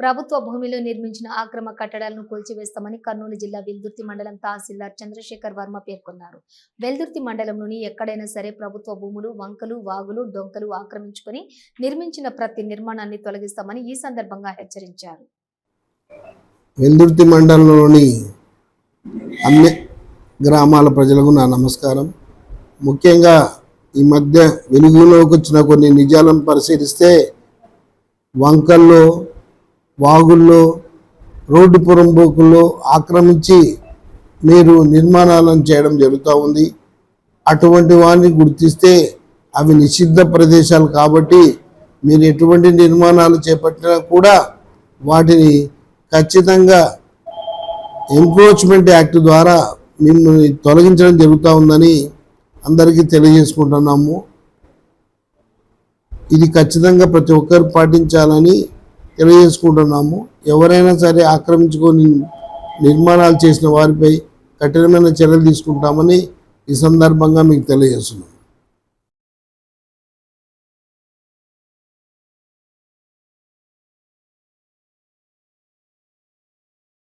ప్రభుత్వ భూమిలో నిర్మించిన ఆక్రమ కట్టడాలను కూల్చివేస్తామని కర్నూలు జిల్లా వెల్దుర్తి మండలం తహసీల్దార్ చంద్రశేఖర్ వర్మ పేర్కొన్నారు. వెల్దుర్తి మండలంలోని ఎక్కడైనా సరే ప్రభుత్వ భూములు వంకలు వాగులు డొంకలు ఆక్రమించుకొని నిర్మించిన ప్రతి నిర్మాణాన్ని తొలగిస్తామని ఈ సందర్భంగా హెచ్చరించారు. వెల్దుర్తి మండలంలోని అన్ని గ్రామాల ప్రజలకు నా నమస్కారం. ముఖ్యంగా ఈ మధ్య వెలుగులోకి వచ్చిన కొన్ని నిజాలను పరిశీలిస్తే వంకల్లో వాగుల్లో రోడ్డు పురంబోకుల్లో ఆక్రమించి మీరు నిర్మాణాలను చేయడం జరుగుతూ ఉంది. అటువంటి వారిని గుర్తిస్తే అవి నిషిద్ధ ప్రదేశాలు కాబట్టి మీరు ఎటువంటి నిర్మాణాలు చేపట్టినా కూడా వాటిని ఖచ్చితంగా ఎంక్రోచ్మెంట్ యాక్ట్ ద్వారా మిమ్మల్ని తొలగించడం జరుగుతూ ఉందని అందరికీ తెలియజేసుకుంటున్నాము. ఇది ఖచ్చితంగా ప్రతి ఒక్కరు పాటించాలని తెలియజేసుకుంటున్నాము. ఎవరైనా సరే ఆక్రమించుకొని నిర్మాణాలు చేసిన వారిపై కఠినమైన చర్యలు తీసుకుంటామని ఈ సందర్భంగా మీకు తెలియజేస్తున్నాం.